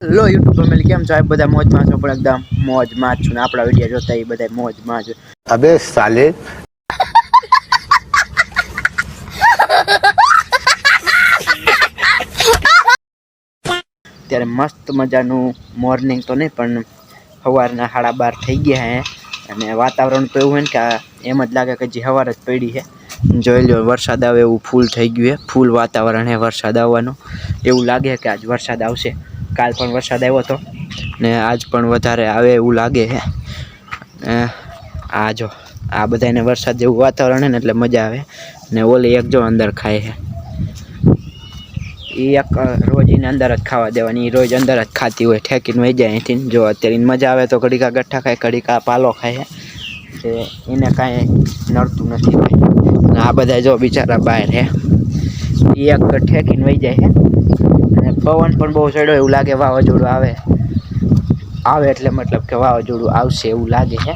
Hello YouTube family કેમ છો? બધા મોજમાં છો પણ એકદમ મોજમાં જ છું ને આપણા વીડિયો જોતા એ બધા મોજમાં છે અબે સાલે. ત્યારે મસ્ત મજાનું મોર્નિંગ તો નહીં પણ સવારના સાડા બાર થઈ ગયા હે. અને વાતાવરણ તો એવું હોય ને કે એમ જ લાગે કે જે સવાર જ પડી છે જોઈ લો વરસાદ આવે એવું ફૂલ થઈ ગયું છે ફૂલ વાતાવરણ હે વરસાદ આવવાનું. એવું લાગે કે આજ વરસાદ આવશે. કાલ પણ વરસાદ આવ્યો હતો. ને આજ પણ વધારે આવે એવું લાગે છે. આ જો, આ બધાને વરસાદ જેવું વાતાવરણ છે ને એટલે મજા આવે. ને ઓલી એક જો અંદર ખાય છે. એ એક રોજ એને અંદર જ ખાવા દેવાની એ રોજ અંદર જ ખાતી હોય, ઠેકીને વહી જાય અહીંથી. જો અત્યારે મજા આવે તો ઘડીકા ગઠ્ઠા ખાય, ઘડીકા પાલો ખાય તે એને કાંઈ નડતું નથી આ બધા જો બિચારા બહાર હે એ એક ઠેકીને વહી જાય છે. પવન પણ બહુ ચડ્યો, એવું લાગે વાવાઝોડું આવે. આવે એટલે મતલબ કે વાવાઝોડું આવશે એવું લાગે છે.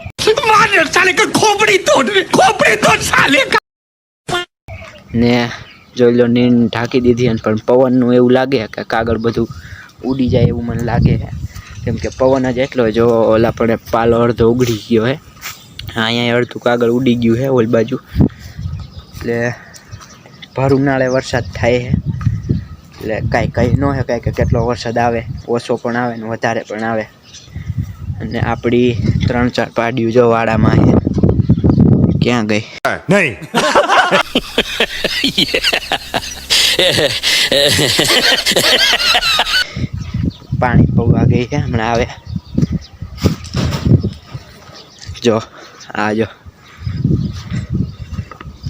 ને જોઈ લો નીંદ ઢાંકી દીધી અને પણ પવનનું એવું લાગે કે કાગળ બધું ઉડી જાય એવું મને લાગે કેમ કે પવન જ એટલો જો ઓલા પણ પાલો અડધો ઉગડી ગયો હે. અહીંયા અડધું કાગળ ઉડી ગયું હે ઓલ બાજુ. એટલે ભાર ઉનાળે વરસાદ થાય છે. એટલે કાંઈ કહી ન શકાય કે કેટલો વરસાદ આવે ઓછો પણ આવે ને વધારે પણ આવે. અને આપણી ત્રણ ચાર પાડીયું જો વાડામાં છે. ક્યાં ગઈ? નહીં. પાણી પૌવા ગઈ છે હમણાં આવે. જો આ જો.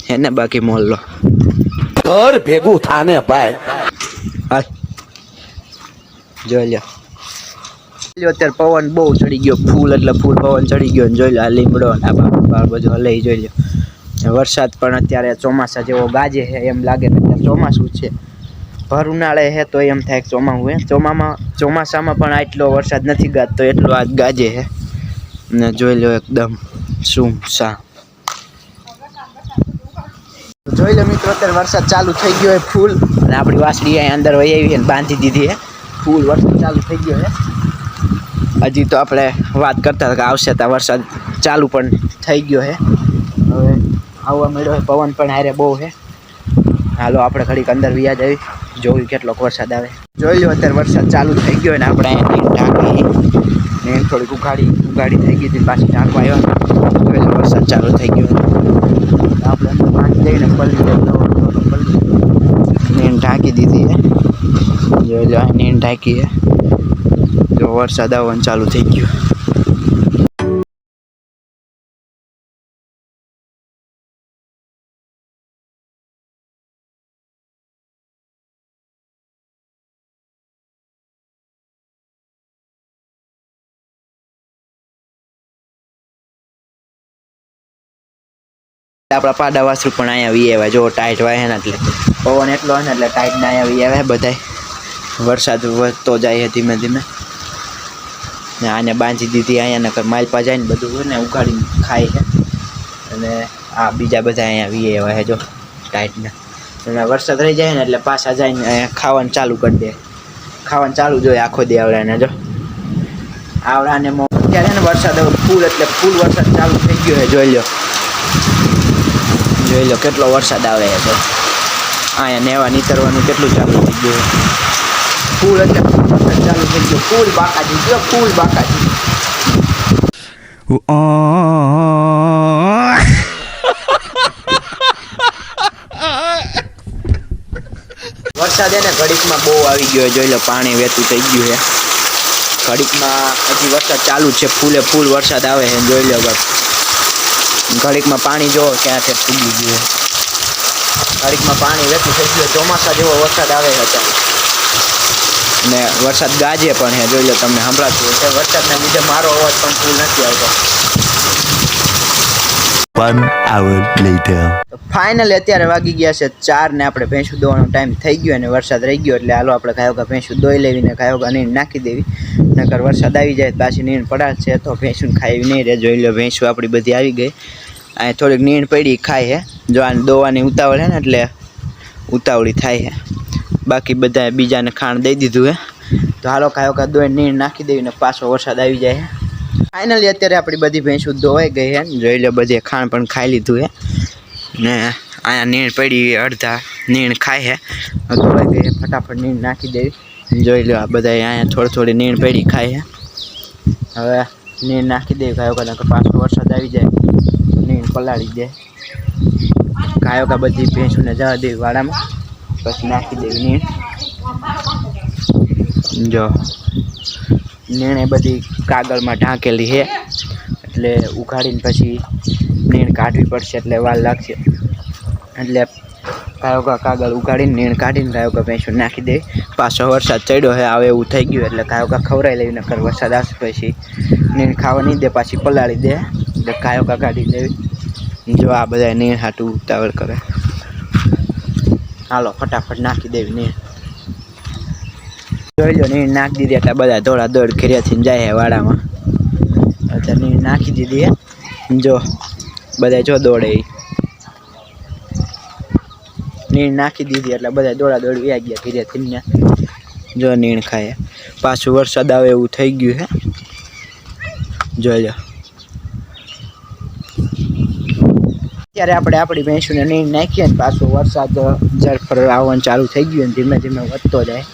એને બાકી મોલ લો. ઘર ભેગું થાને ભાઈ. જોઈ લ્યો. અત્યારે પવન બહુ ચડી ગયો, ફૂલ એટલે ફૂલ પવન ચડી ગયો ને જોઈ લો આ લીમડો ને આ બધું હલાઈ જોઈ લ્યો. વરસાદ પણ અત્યારે ચોમાસા જેવો ગાજે છે એમ લાગે કે અત્યારે ચોમાસું છે. ભર ઉનાળે છે તો એમ થાય ચોમાસું હે. ચોમામાં, ચોમાસામાં પણ આટલો વરસાદ નથી ગાજતો એટલો આજ ગાજે છે. ને જોઈ લો એકદમ શું સા. જોઈ લો મિત્રો, અત્યારે વરસાદ ચાલુ થઈ ગયો હોય ફૂલ. અને આપણી વાસળી અહીંયા અંદર વહી આવી અને બાંધી દીધી છે. ફૂલ વરસાદ ચાલુ થઈ ગયો છે હજી તો આપણે વાત કરતા હતા કે આવશે ત્યાં વરસાદ ચાલુ પણ થઈ ગયો છે હવે આવવા મળ્યો પવન પણ હારે બહુ છે હાલો, આપણે ઘડીક અંદર વ્યાજ આવી, જોયું કેટલોક વરસાદ આવે. જોઈ લો અત્યારે વરસાદ ચાલુ થઈ ગયો ને આપણે ઢાંકી ને એમ થોડીક ઉઘાડી ઉઘાડી થઈ ગઈ હતી, પાછી ઢાંકવા આવ્યા. વરસાદ ચાલુ થઈ ગયો આપણે પાણી લેતો પલ્લી ને ઢાંકી દીધી છે જોઈ લો ઢાંકી છે જો વરસાદ આવવાનું ચાલુ થઈ ગયું. આપણા પાડા વાસુ પણ અહીંયા વી આવ્યા. જો ટાઈટ વાય ને એટલે. પવન એટલો હોય ને એટલે ટાઈટ ના અહીંયા વી આવ્યા બધાય. વરસાદ વધતો જાય છે ધીમે ધીમે. ને આને બાંધી દીધી અહીંયા, નકર માલપા જાય ને બધું હોય ને ઉગાડીને ખાય છે. અને આ બીજા બધા અહીંયા વીએ હોય જો, ટાઈટના. અને વરસાદ રહી જાય ને એટલે પાછા જાય ને ખાવાનું ચાલુ કરી દે. ખાવાનું ચાલુ જોઈએ આખો દે આવડાને જો આવડાને અત્યારે ને વરસાદ ફૂલ એટલે ફૂલ વરસાદ ચાલુ થઈ ગયો છે, જોઈ લો જોઈ લો કેટલો વરસાદ આવે છે તો અહીંયા નેવા નીતરવાનું કેટલું ચાલુ થઈ ગયું ફૂલ એટલે ચાલુ થઈ ગયું ફૂલ બાકાજી જો ફૂલ બાકાજી વરસાદ એને ઘડીકમાં બહુ આવી ગયો. જોઈ લો પાણી વહેતું થઈ ગયું છે ઘડીકમાં હજી વરસાદ ચાલુ છે ફૂલે ફૂલ વરસાદ આવે છે જોઈ લો બસ ઘડીકમાં પાણી જો ક્યાંથી ફૂગી ગયું ઘડીકમાં પાણી વહેતું થઈ ગયું ચોમાસા જેવો વરસાદ આવે છે અત્યારે ને વરસાદ ગાજે પણ હે જોઈ લો તમને સંભળાતું હશે. વરસાદના લીધે મારો અવાજ પણ ફૂલ નથી આવતો. ફાઇનલ અત્યારે વાગી ગયા છે ચાર ને આપણે ભેંસું દોવાનો ટાઈમ થઈ ગયો અને વરસાદ રહી ગયો એટલે હાલો આપણે કા ભેંસું દોઈ લેવી ને કા નીણ નાખી દેવી. નકર વરસાદ આવી જાય પાછી નીણ પડાશે તો ભેંસું ખાવી નહીં રે જોઈ લો ભેંસું આપણી બધી આવી ગઈ. અહીં થોડીક નીણ પડી ખાય છે જો આ દોવાની ઉતાવળ હે ને એટલે ઉતાવળી થાય છે બાકી બધા બીજાને ખાણ દઈ દીધું હે. તો હાલો કાયો કા દોઈ નીણ નાખી દેવી ને પાછો વરસાદ આવી જાય ફાઇનલી અત્યારે આપણી બધી ભેંસો ધોવાઈ ગઈ હે. જોઈ લો બધે ખાણ પણ ખાઈ લીધું હે. ને અહીંયા નીણ પડી અડધા નીણ ખાય છે ધોવાઈ ગઈ ફટાફટ નીણ નાખી દેવી. જોઈ લો આ બધા અહીંયા થોડી થોડી નીણ પડી ખાય છે હવે નીણ નાખી દેવી કાયો કા પાછો વરસાદ આવી જાય નીણ પલાળી દે. કાયો કા બધી ભેંસોને જવા દેવી વાડામાં. પછી નાખી દેવી નીણ જો. નીણ એ બધી કાગળમાં ઢાંકેલી છે. એટલે ઉઘાડીને પછી નીણ કાઢવી પડશે એટલે વાર લાગશે. એટલે કાયો કા કાગળ ઉઘાડીને નીણ કાઢીને કાયો કા ભેંસો નાખી દે. પાછો વરસાદ ચડ્યો હે આવે એવું થઈ ગયું એટલે કાયો કા ખવડાવી લેવી, નકર વરસાદ આવશે પછી નીણ ખાવા નહીં દે, પાછી પલાળી દે. એટલે કાયો કા કાઢી દેવી. જો આ બધા નીણ હાટું ઉતાવળ કરે. હાલો, ફટાફટ નાખી દેવી નીણ. જોઈ લો નીણ નાખી દીધી એટલે બધા દોડા દોડ ઘરેથી જાય વાડામાં. અત્યારે નીણ નાખી દીધી જો બધા જો દોડે. નીણ નાખી દીધી એટલે બધા દોડા દોડ વ્યા ગયા ઘરેથી ને જો નીણ ખાય. પાછું વરસાદ આવે એવું થઈ ગયું હે. જોઈ લો. ત્યારે આપણે આપણી ભેંસોને નીણ નાખીએ ને પાછો વરસાદ જરફર આવવાનું ચાલુ થઈ ગયું ને ધીમે ધીમે વધતો જાય.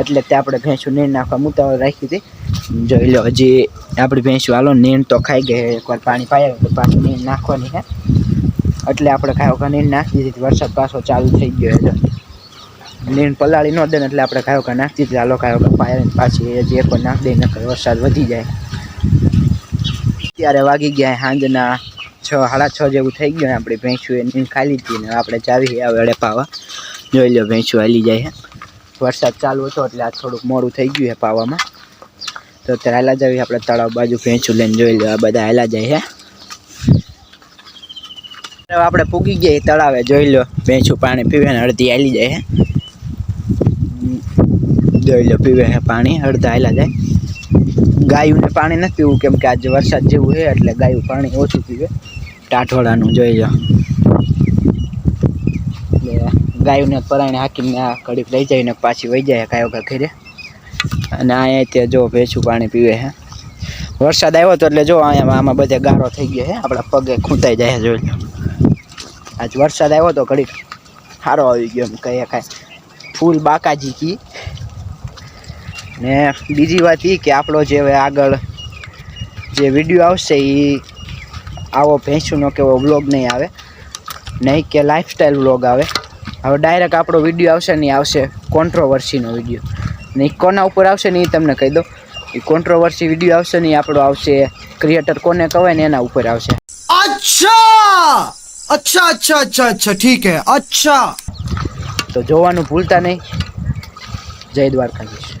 એટલે તે આપણે ભેંસો નીણ નાખવા મુતાવળ રાખી હતી. જોઈ લો, હજી આપણી ભેંસો હાલો, નીણ તો ખાઈ ગઈ, એકવાર પાણી પાયા તો પાછું નીણ નાખવાની હે એટલે આપણે કાયો વખત નીણ નાખી દીધી, વરસાદ પાછો ચાલુ થઈ ગયો એટલે નીણ પલાળી ન દે એટલે આપણે કાયો વખત નાખી દીધી. હાલો કાયો વખત પાયા પાછી હજી એકવાર નાખી દઈએ નકર વરસાદ વધી જાય. ત્યારે વાગી ગયા સાંજના છ, સાડા છ જેવું થઈ ગયું ને આપણી ભેંસું એની ખાલી હતી ને આપણે ચાવી હવે પાવા. જોઈ લો ભેંસું હાલી જાય વરસાદ ચાલુ હતો એટલે આ થોડુંક મોડું થઈ ગયું છે પાવામાં. તો અત્યારે હાલા જાવી આપણે તળાવ બાજુ ભેંસું લઈને જોઈ લો આ બધા હાલા જાય છે આપણે પૂગી ગયા તળાવે, જોઈ લો ભેંસું પાણી પીવે ને અડધી હાલી જાય છે જોઈ લો પીવે છે પાણી, અડધા હાલા જાય. ગાયુંને પાણી નથી પીવું, કેમ કે આજે વરસાદ જેવું છે એટલે ગાયું પાણી ઓછું પીવે. ટાઠવાડાનું જોઈ લો. ગાયુંને પરાણે હાકીને આ ઘડીક લઈ જાય ને પાછી વહી જાય કાયો કા ઘરે. અને અહીંયા ત્યાં જો ભેંસું પાણી પીવે છે. વરસાદ આવ્યો તો એટલે જો અહીંયા આમાં બધે ગારો થઈ ગયો છે. આપણા પગે ખૂંતાઈ જાય જોઈ લો. આજ વરસાદ આવ્યો તો ઘડીક સારો આવી ગયો એમ કહીએ કાંઈ. ફૂલ બાકાજી કી. ને બીજી વાત એ કે આપણો જે આગળ જે વીડિયો આવશે એ આવો ભેંસુનો કેવો વ્લોગ નહીં આવે નહીં કે લાઇફસ્ટાઈલ વ્લોગ આવે. હવે ડાયરેક્ટ આપણો વીડિયો આવશે નહીં આવશે કોન્ટ્રોવર્સીનો વીડિયો નહીં કોના ઉપર આવશે નહીં એ તમને કહી દો એ કોન્ટ્રોવર્સી વીડિયો આવશે નહીં આપણો આવશે ક્રિએટર કોને કહેવાય ને એના ઉપર આવશે. અચ્છા! અચ્છા અચ્છા અચ્છા અચ્છા ઠીક હે. અચ્છા. તો જોવાનું ભૂલતા નહીં. જય દ્વારકાધીશ.